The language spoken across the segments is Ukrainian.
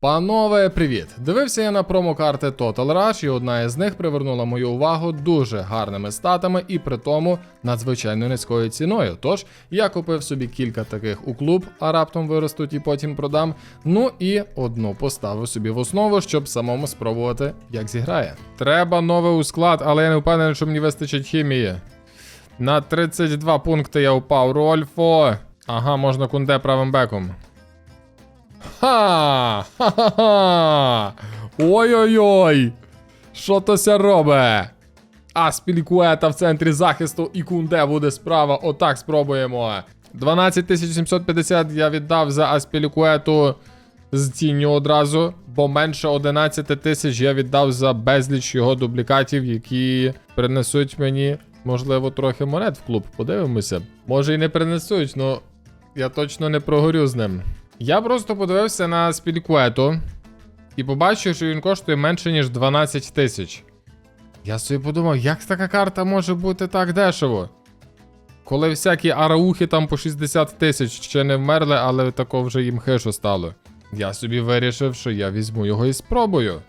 Панове, привіт! Дивився я на промокарти Total Rush, і одна із них привернула мою увагу дуже гарними статами і при тому надзвичайно низькою ціною. Тож я купив собі кілька таких у клуб, а раптом виростуть і потім продам. Ну і одну поставив собі в основу, щоб самому спробувати, як зіграє. Треба новий у склад, але я не впевнений, що мені вистачить хімії. На 32 пункти я упав. Рольфо. Ага, можна кунде правим беком. Ха! Ха-ха-ха! Ой-ой-ой! Що то ся робе? Аспілікуета в центрі захисту і кунде буде справа. Отак спробуємо. 12750 я віддав за Аспілікуету з тінню одразу, бо менше 11 тисяч я віддав за безліч його дублікатів, які принесуть мені, можливо, трохи монет в клуб. Подивимося. Може і не принесуть, ну я точно не прогорю з ним. Я просто подивився на Спількуету і побачив, що він коштує менше, ніж 12 тисяч. Я собі подумав, як така карта може бути так дешево? Коли всякі араухи там по 60 тисяч ще не вмерли, але тако вже їм хишо стало. Я собі вирішив, що я візьму його і спробую.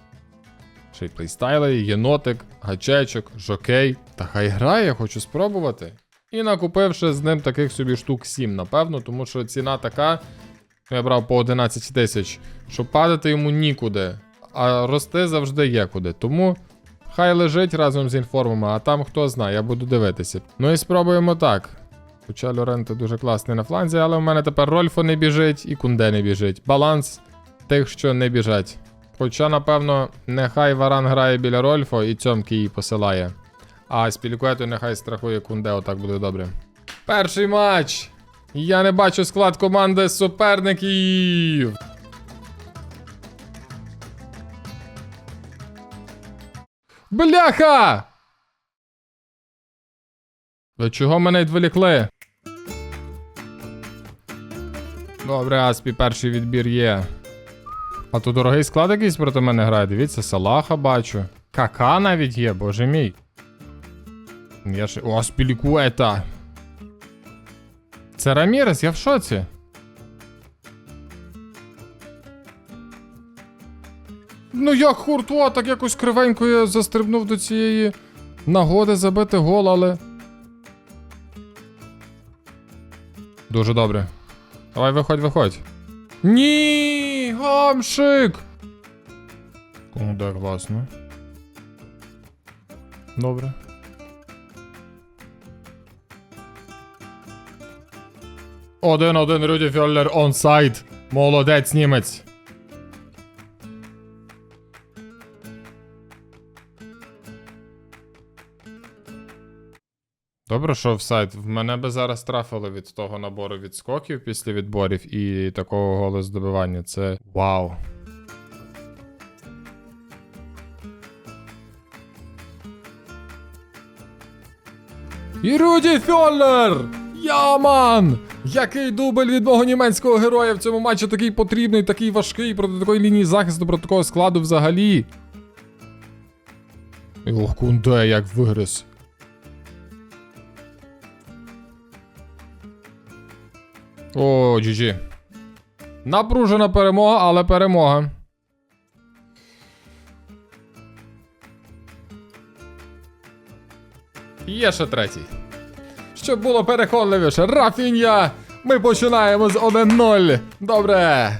Ще й плейстайли, єнотик, гачечок, жокей. Та хай грає, хочу спробувати. І накупивши з ним таких собі штук 7, напевно, тому що ціна така. Я брав по 11 тисяч, що падати йому нікуди, а рости завжди є куди. Тому хай лежить разом з інформами, а там хто знає, я буду дивитися. Ну і спробуємо так. Хоча Лоренто дуже класний на фланзі, але в мене тепер Рольфо не біжить і Кунде не біжить. Баланс тих, що не біжать. Хоча, напевно, нехай Варан грає біля Рольфо і цьомки її посилає. А Спілікуету нехай страхує Кунде, отак буде добре. Перший матч! Я не бачу склад команди суперників. Бляха! Ви чого мене відволікли? Добре, Аспі, перший відбір є. А тут дорогий склад якийсь проти мене грає. Дивіться, Салаха бачу. Кака навіть є, боже мій. Я ще. О, Спілікуета. Це Рамірес, я в шоці. Ну як Хуртуа, так якось кривенько я застрибнув до цієї нагоди забити гол, але. Дуже добре. Давай виходь, виходь. Ні, гамшик! Кунде класно. Добре. Один-один Рюді Фьоллер онсайд. Молодець німець. Добре, що офсайд. В мене би зараз трафили від того набору відскоків після відборів і такого голу здобивання. Це вау. І Рюді Фьоллер! Яман! Який дубль від мого німецького героя в цьому матчі такий потрібний, такий важкий проти такої лінії захисту, проти такого складу взагалі. Ох, кунде, як вигриз. О, GG. Напружена перемога, але перемога. Є ще третій. Щоб було переконливіше, Рафінья! Ми починаємо з 1-0. Добре.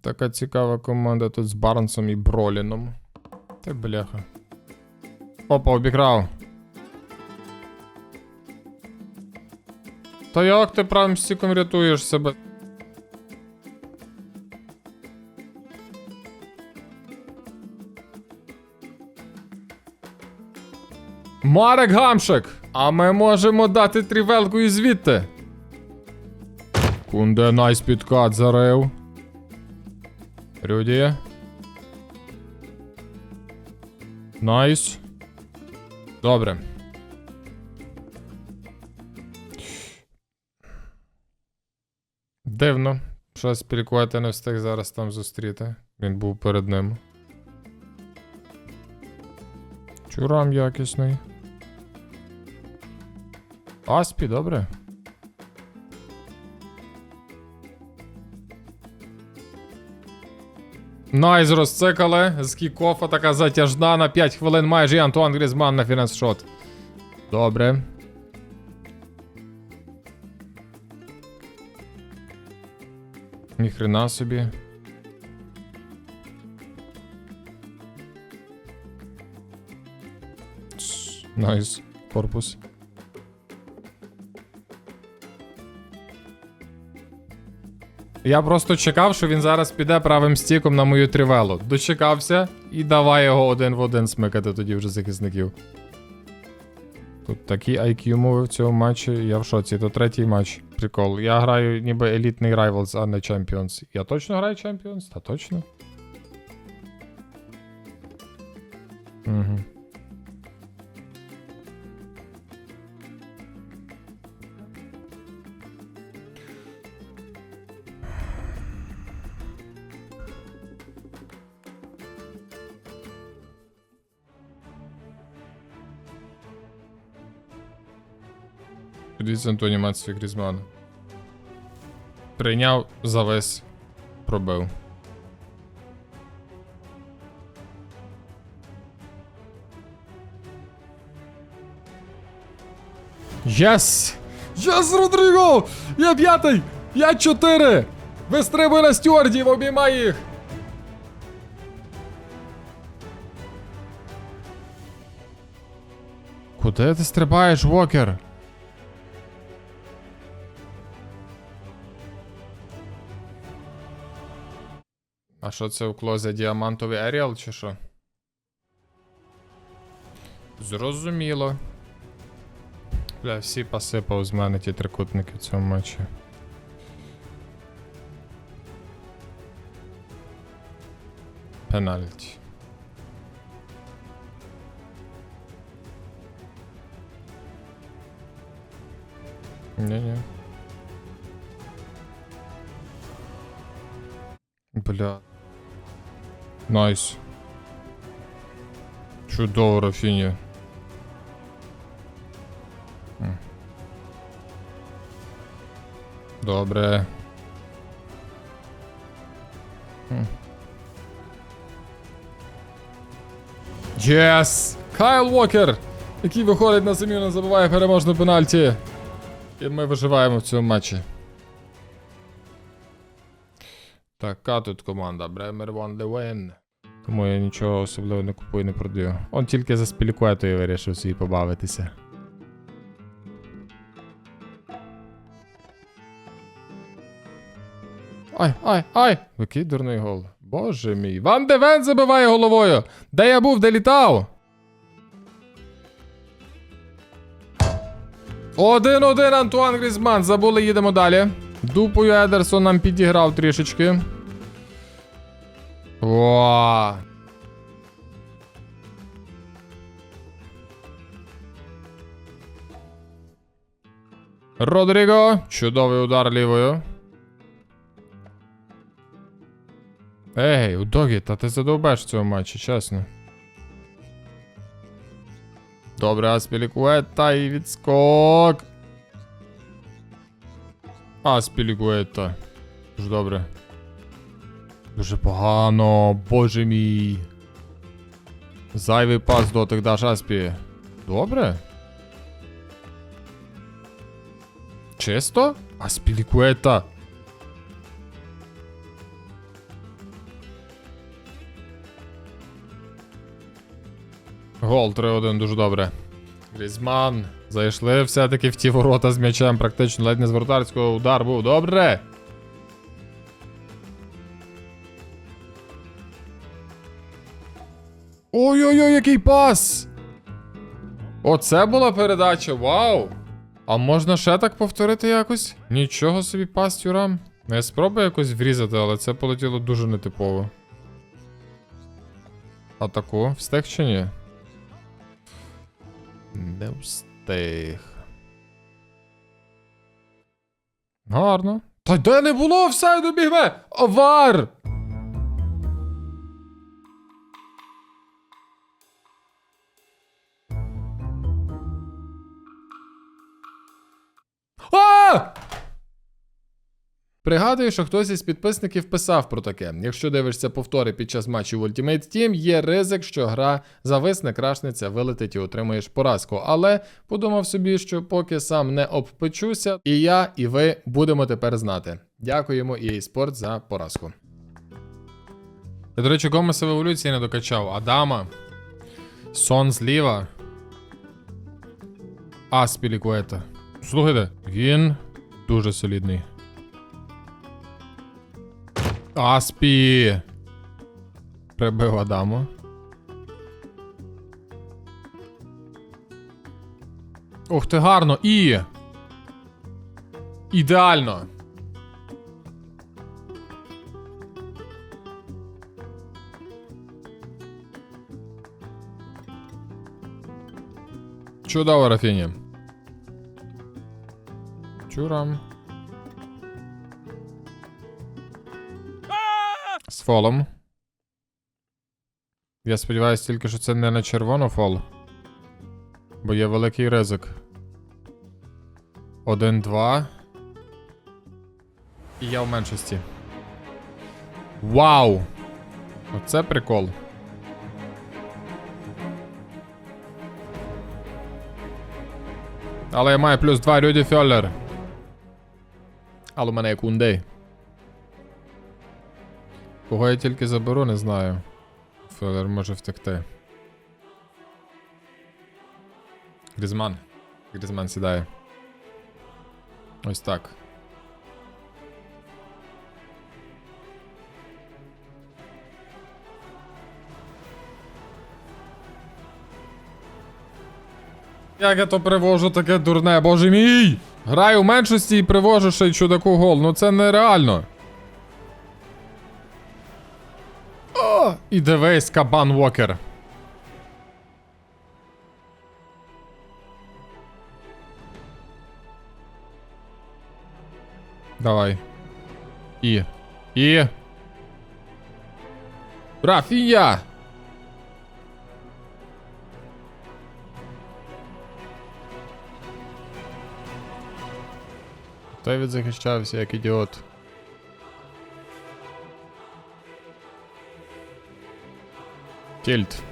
Така цікава команда тут з Барнсом і Броліном. Ти бляха. Опа, обікрав. Та як ти прям стіком рятуєш себе? Марек Гамшик! А ми можемо дати трівелку і звідти. Кунде найс підкат зарив. Рюді. Найс. Добре. Дивно. Що спілкувати не встиг зараз там зустріти. Він був перед ним. Чурам якісний. Аспі, добре. Найс розцикали. З кікофа така затяжна на 5 хвилин майже і Антуан Грізман на фінес-шот. Добре. Ніхрена собі. Найс. Корпус. Я просто чекав, що він зараз піде правим стіком на мою тривелу. Дочекався і давай його один в один смикати тоді вже захисників. Тут такі IQ мови в цьому матчі, я в шоці. То третій матч. Прикол. Я граю ніби елітний Rivals, а не Champions. Я точно граю Champions? Та точно. Угу. Подивіться анімацію Грізмана. Прийняв, завис, пробив. Єс! Єс, Родріго! Я п'ятий! Я чотири! Вистрибуй на стюардів, обіймай їх! Куди ти стрибаєш, Вокер? Що це у клозі діамантовий Еріал чи що? Зрозуміло. Бля, всі посипав з мене ті трикутники в цьому матчі. Пенальті. Ні-ні. Бля. Найс. Чудово, Рафіні. Добре. Єс! Кайл Уокер! Який виходить на заміну, забиває переможну пенальті. І ми виживаємо в цьому матчі. Така тут команда. Бремер the win. Тому я нічого особливо не купую, не продаю. Он тільки за спілікуетою вирішив собі побавитися. Ай, ай, ай! Який дурний гол. Боже мій. Ван де Вен забиває головою! Де я був, де літав? Один-один Антуан Грізман. Забули, їдемо далі. Дупою Едерсон нам підіграв трішечки. О. Родріго. Чудовий удар лівою. Ей, Удогі, та ти задовбеш в цьому матчі, чесно. Добре, Аспілікуета і відскок. Аспілікуета. Дуже добре. Дуже погано, боже мій. Зайвий пас дотик даш Аспі. Добре. Чисто? Аспілікуета. Гол 3-1, дуже добре. Грізман. Зайшли все-таки в ті ворота з м'ячем, практично ледь не з вратарського удар був. Добре. Ой-ой-ой, який пас! Оце була передача, вау! А можна ще так повторити якось? Нічого собі пас тюрам. Я спробую якось врізати, але це полетіло дуже нетипово. А таку, встиг чи ні? Не встиг. Гарно. Та де не було все добігме? Авар! Пригадую, що хтось із підписників писав про таке. Якщо дивишся повтори під час матчів Ultimate Team, є ризик, що гра зависне, крашнеться, вилетить і отримаєш поразку. Але подумав собі, що поки сам не обпечуся, і я, і ви будемо тепер знати. Дякуємо EA Sport за поразку. До речі, Гомеса в еволюції не докачав. Адама. Сон зліва. Аспілікуета. Слухайте, він дуже солідний. Аспі. Прибив Адаму. Ух ти, гарно. І. Ідеально. Чудово, Рафіні. Чурам. Фолом. Я сподіваюся тільки, що це не на червону фол. Бо є великий ризик. Один, два. І я в меншості. Вау! Оце прикол. Але я маю плюс 2 Рюді Фьоллер. Але у мене є кундей. Кого я тільки заберу, не знаю. Фьоллер може втекти. Грізман. Грізман сідає. Ось так. Як я то привожу таке дурне, боже мій! Граю в меншості і привожу ще й чудаку гол. Ну це нереально. І дивись, кабан Уокер. Давай. І. І. Рафія! Той відзахищався як ідіот. Тільт.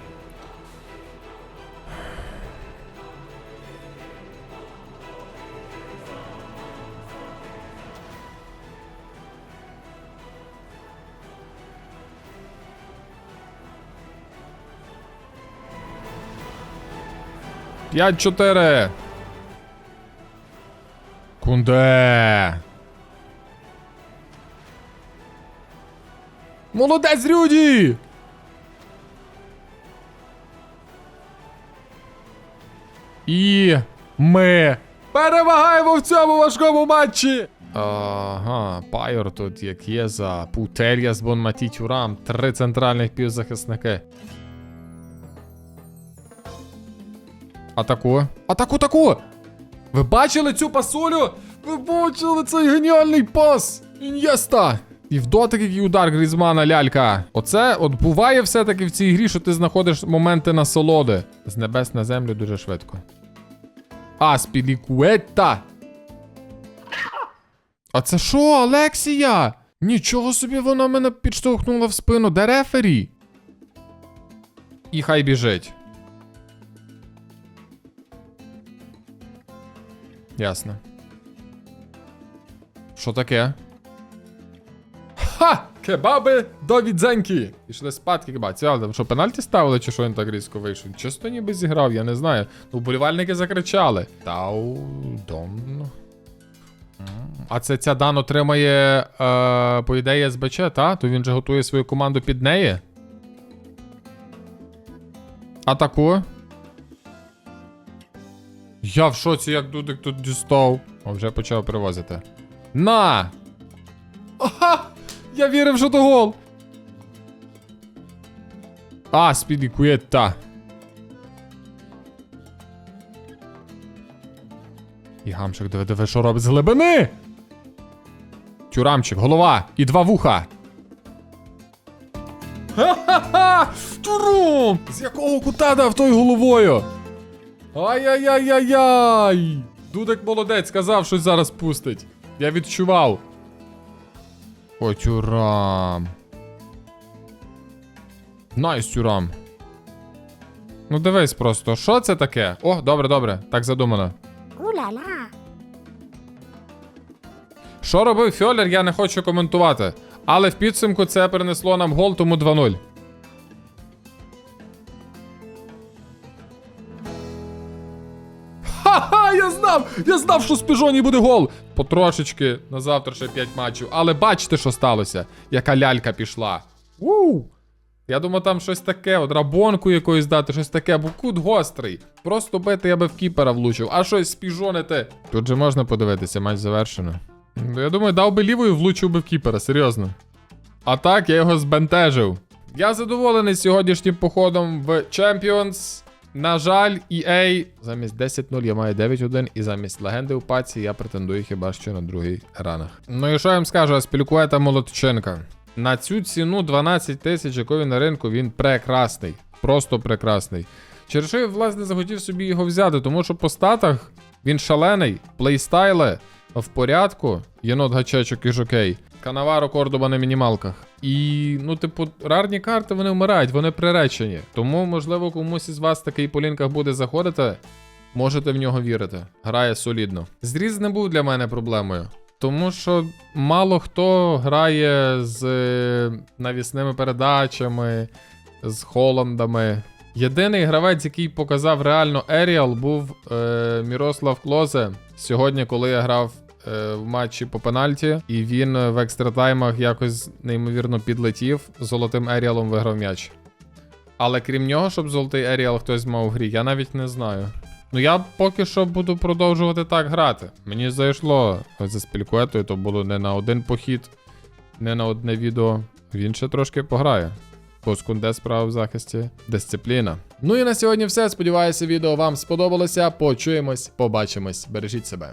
П'ять чотири. Кунде. Молодець, Рюді! І ми перемагаємо в цьому важкому матчі. Ага, Пайор тут як є за Путелья з Бонматі Тюрам, три центральних півзахисники. Атаку. Атаку, атаку! Ви бачили цю пасулю? Ви бачили цей геніальний пас? Ін'єста! І в дотик, який удар Грізмана лялька. Оце от буває все-таки в цій грі, що ти знаходиш моменти насолоди. З небес на землю дуже швидко. Аспілікуета! А це що, Алексія? Нічого собі вона мене підштовхнула в спину. Де рефері? І хай біжить. Ясно. Що таке? Ха! Кебаби до відзеньки! Пішли спадки кебаби. Цікаво, що пенальті ставили, чи що він так різко вийшов? Чисто ніби зіграв, я не знаю. Ну, вболівальники закричали. Тау дон. А це ця Дан отримає, е, по ідеї, СБЧ, та? То він же готує свою команду під неї. Атаку. Я в шоці, як Дудик тут дістав. О, вже почав привозити. На! Я вірив, що то гол! А, спідікуєта. І гамчик диви, диви, що робить з глибини. Тюрамчик, голова і два вуха. Ха-ха-ха! Тюром! З якого кута дав той головою? Ай-яй-яй-яй-яй! Дудик молодець сказав, що зараз пустить. Я відчував. О, тюрам. Найс, тюрам. Ну дивись просто, що це таке? О, добре, добре, так задумано. Уля-ля. Що робив Фьолер, я не хочу коментувати. Але в підсумку це принесло нам гол, тому 2-0. Я знав! Що з Піжоні буде гол! Потрошечки на завтра ще 5 матчів. Але бачите, що сталося? Яка лялька пішла. Уу! Я думав, там щось таке, от рабонку якоюсь дати, щось таке, бо кут гострий. Просто бити я би в кіпера влучив, а щось спіжонити. Тут же можна подивитися, матч завершено. Я думаю, дав би лівою, влучив би в кіпера, серйозно. А так, я його збентежив. Я задоволений сьогоднішнім походом в Champions. На жаль, EA замість 10-0 я маю 9-1, і замість легенди у паці я претендую хіба що на другий ранах. Ну і що я вам скажу, Аспількуета Молодченка. На цю ціну 12 тисяч, якої на ринку, він прекрасний. Просто прекрасний. Через що я, власне, захотів собі його взяти, тому що по статах він шалений, плейстайли в порядку, єнот гачечок і жокей. Канаваро Кордоба на мінімалках. І, ну, типу, рарні карти вони вмирають, вони приречені. Тому, можливо, комусь із вас такий по лінках буде заходити. Можете в нього вірити. Грає солідно. Зріз не був для мене проблемою. Тому що мало хто грає з е, навісними передачами, з Холландами. Єдиний гравець, який показав реально Еріал, був е, Мірослав Клозе. Сьогодні, коли я грав в матчі по пенальті, і він е, в екстратаймах якось неймовірно підлетів, золотим Еріалом виграв м'яч. Але крім нього, щоб золотий Еріал хтось мав в грі, я навіть не знаю. Ну я поки що буду продовжувати так грати. Мені зайшло за спількуетою, то було не на один похід, не на одне відео. Він ще трошки пограє. Поскунде справа в захисті. Дисципліна. Ну і на сьогодні все. Сподіваюся, відео вам сподобалося. Почуємось, побачимось. Бережіть себе.